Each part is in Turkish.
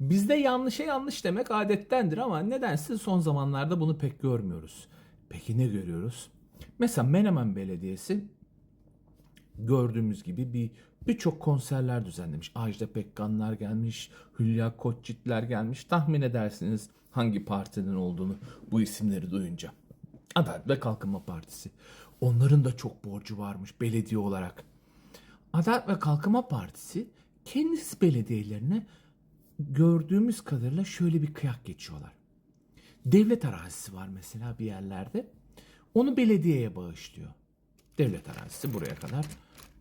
Bizde yanlışa yanlış demek adettendir ama nedense son zamanlarda bunu pek görmüyoruz. Peki ne görüyoruz? Mesela Menemen Belediyesi gördüğümüz gibi bir birçok konserler düzenlemiş. Ajda Pekkanlar gelmiş, Hülya Koçyiğitler gelmiş. Tahmin edersiniz hangi partinin olduğunu bu isimleri duyunca. Adalet ve Kalkınma Partisi. Onların da çok borcu varmış belediye olarak. Adalet ve Kalkınma Partisi kendisi belediyelerine gördüğümüz kadarıyla şöyle bir kıyak geçiyorlar. Devlet arazisi var mesela bir yerlerde. Onu belediyeye bağışlıyor. Devlet arazisi buraya kadar.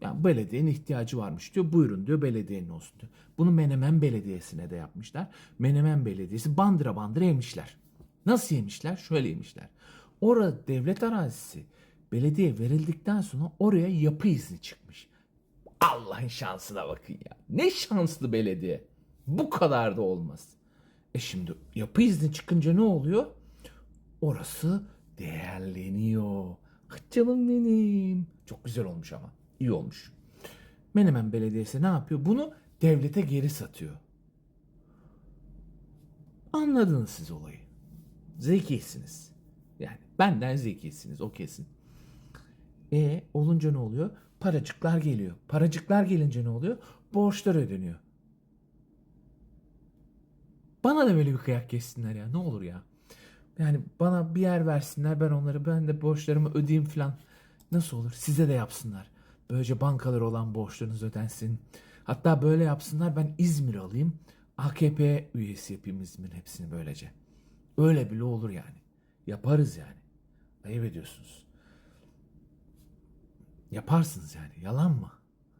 Yani belediyenin ihtiyacı varmış diyor. Buyurun diyor belediyenin olsun diyor. Bunu Menemen Belediyesi'ne de yapmışlar. Menemen Belediyesi bandıra bandıra yemişler. Nasıl yemişler? Şöyle yemişler. Orada devlet arazisi belediye verildikten sonra oraya yapı izni çıkmış. Allah'ın şansına bakın ya. Ne şanslı belediye. Bu kadar da olmaz. E şimdi yapı izni çıkınca ne oluyor? Orası değerleniyor. Canım benim. Çok güzel olmuş ama. İyi olmuş. Menemen Belediyesi ne yapıyor? Bunu devlete geri satıyor. Anladınız siz olayı. Zekisiniz. Yani benden zekisiniz o kesin. E olunca ne oluyor? Paracıklar geliyor. Paracıklar gelince ne oluyor? Borçlar ödeniyor. Bana da böyle bir kıyak geçsinler ya. Ne olur ya. Yani bana bir yer versinler ben onları ben de borçlarımı ödeyeyim falan. Nasıl olur? Size de yapsınlar. Böylece bankaları olan borçlarınız ödensin. Hatta böyle yapsınlar ben İzmir alayım. AKP üyesi yapayım İzmir'in hepsini böylece. Öyle bile olur yani. Yaparız yani. Ayıp ediyorsunuz. Yaparsınız yani. Yalan mı?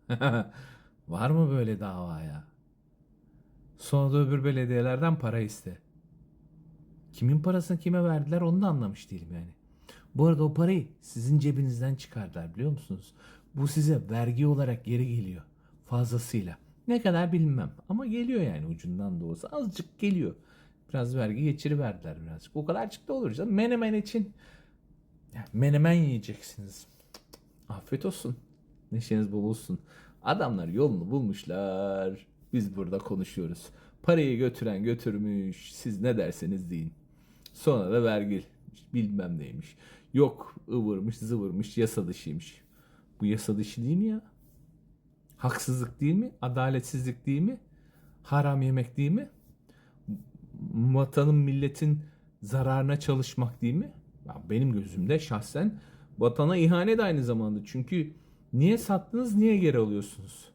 Var mı böyle davaya? Sonra da öbür belediyelerden para iste. Kimin parasını kime verdiler onu da anlamış değilim yani. Bu arada o parayı sizin cebinizden çıkardılar biliyor musunuz? Bu size vergi olarak geri geliyor. Fazlasıyla. Ne kadar bilmem ama geliyor yani ucundan da olsa azıcık geliyor. Biraz vergi geçiriverdiler birazcık. O kadarcık da olur canım. Menemen için yani menemen yiyeceksiniz. Afiyet olsun. Neşeniz bol olsun. Adamlar yolunu bulmuşlar. Biz burada konuşuyoruz. Parayı götüren götürmüş. Siz ne derseniz deyin. Sonra da vergi bilmem neymiş. Yok ıvırmış zıvırmış yasa dışıymış. Bu yasa dışı değil mi ya? Haksızlık değil mi? Adaletsizlik değil mi? Haram yemek değil mi? Vatanın milletin zararına çalışmak değil mi? Benim gözümde şahsen vatana ihanet aynı zamanda. Çünkü niye sattınız niye geri alıyorsunuz?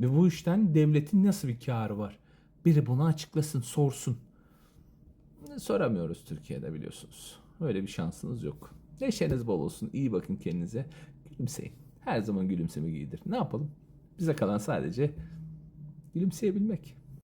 Ve bu işten devletin nasıl bir karı var? Biri bunu açıklasın, sorsun. Soramıyoruz Türkiye'de biliyorsunuz. Öyle bir şansınız yok. Neşeniz bol olsun. iyi bakın kendinize. Gülümseyin. Her zaman gülümseme iyidir. Ne yapalım? Bize kalan sadece gülümseyebilmek.